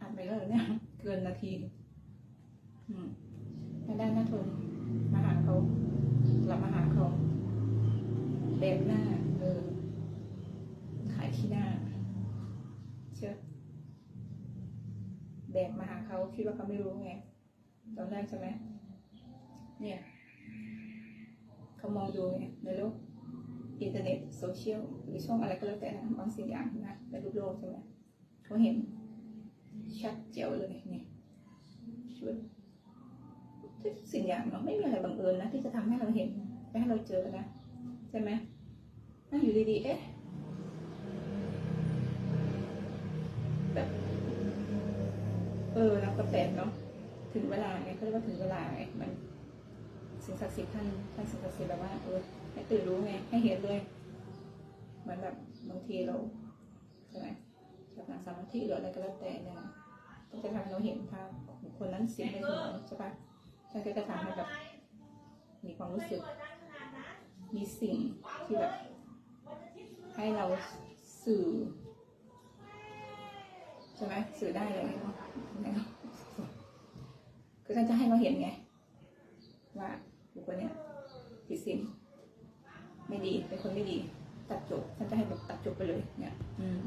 อ่านไปแล้วเนี่ย เกินนาทีอืมไม่ได้นะทนมาหาเขากลับมาหาเขาเด็บหน้า เออ ขายขี้หน้า เชื่อแบกมาหาเขาคิดว่าเขาไม่รู้ไง ตอนแรกใช่ไหม เนี่ย เขามองดูไงในโลกอินเทอร์เน็ตโซเชียลหรือช่องอะไรก็แล้วแต่นะบางสิ่งอย่างนะในรูปโลกใช่ไหมเขาเห็น ชัดเจ๋วเลยเนี่ยช่วยทุกสิ่งอย่างเนาะไม่มีอะไรบังเอิญนะ ที่จะทำให้เราเห็นและให้เราเจอนะใช่ไหมนั่งอยู่ดีๆเอ๊ะแบบเออนะก็แปลกเนาะถึงเวลาไงเขาเรียกว่าถึงเวลาไงมันสิ่งศักดิ์สิทธิ์ท่านท่านสิ่งศักดิ์สิทธิ์แบบว่าเออให้ตื่นรู้ไงให้เห็นเลยเหมือนแบบบางทีเราใช่ไหมจากนั่งสมาธิหรืออะไรก็แล้วแต่เนี่ย นะก็จะทำให้เราเห็นภาพคนนั้นเสิ่งในคนนั้นใช่ปะท่านก็จะทำให้แบบมีความรู้สึก มีสิ่งที่แบบให้เราสื่อใช่ไหมสื่อได้เลยนะนะคือท่านจะให้เราเห็นไง ว่าบุคคลเนี้ยผิดศีลไม่ดีเป็นคนไม่ดี ตัดจบท่านจะให้แบบตัดจบไปเลยเนี่ย อืม